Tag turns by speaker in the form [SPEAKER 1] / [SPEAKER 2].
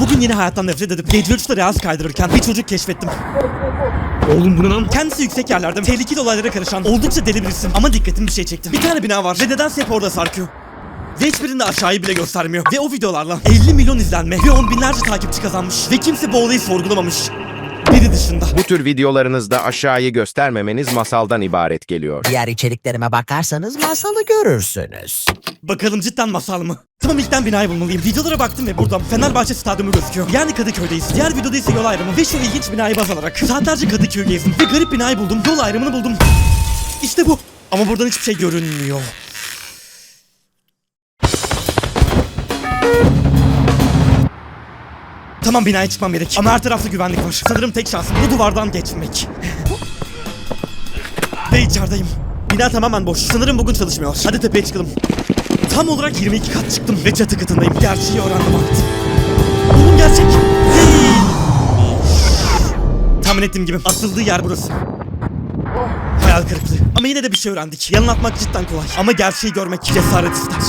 [SPEAKER 1] Bugün yeni hayattan nefret edip gece 3'te reels kaydırırken bir çocuk keşfettim. Oğlum bu ne lan? Kendisi yüksek yerlerde tehlikeli olaylara karışan oldukça deli birisi. Ama dikkatim bir şey çekti. Bir tane bina var ve nedense hep orada sarkıyor. Ve hiçbirinde aşağıyı bile göstermiyor. Ve o videolarla 50 milyon izlenme ve on binlerce takipçi kazanmış. Ve kimse bu olayı sorgulamamış. Biri dışında.
[SPEAKER 2] Bu tür videolarınızda aşağıyı göstermemeniz masaldan ibaret geliyor.
[SPEAKER 3] Diğer içeriklerime bakarsanız masalı görürsünüz.
[SPEAKER 1] Bakalım cidden masal mı? Tamam ilkten binayı bulmalıyım. Videolara baktım ve buradan Fenerbahçe stadyumu gözüküyor. Yani Kadıköy'deyiz. Diğer videoda ise yol ayrımı ve şu ilginç binayı baz alarak saatlerce Kadıköy'ü gezdim ve garip binayı buldum. Yol ayrımını buldum. İşte bu. Ama buradan hiçbir şey görünmüyor. Tamam binaya çıkmam gerek. Ama her tarafta güvenlik var. Sanırım tek şansım bu duvardan geçmek. Ve içerideyim. Bina tamamen boş. Sanırım bugün çalışmıyor. Hadi tepeye çıkalım. Tam olarak 22 kat çıktım ve çatı katındayım. Gerçeği öğrendim artık. Oğlum gerçek. Değil. Tahmin ettiğim gibi asıldığı yer burası. Hayal kırıklığı. Ama yine de bir şey öğrendik. Yalan cidden kolay. Ama gerçeği görmek cesaret ister.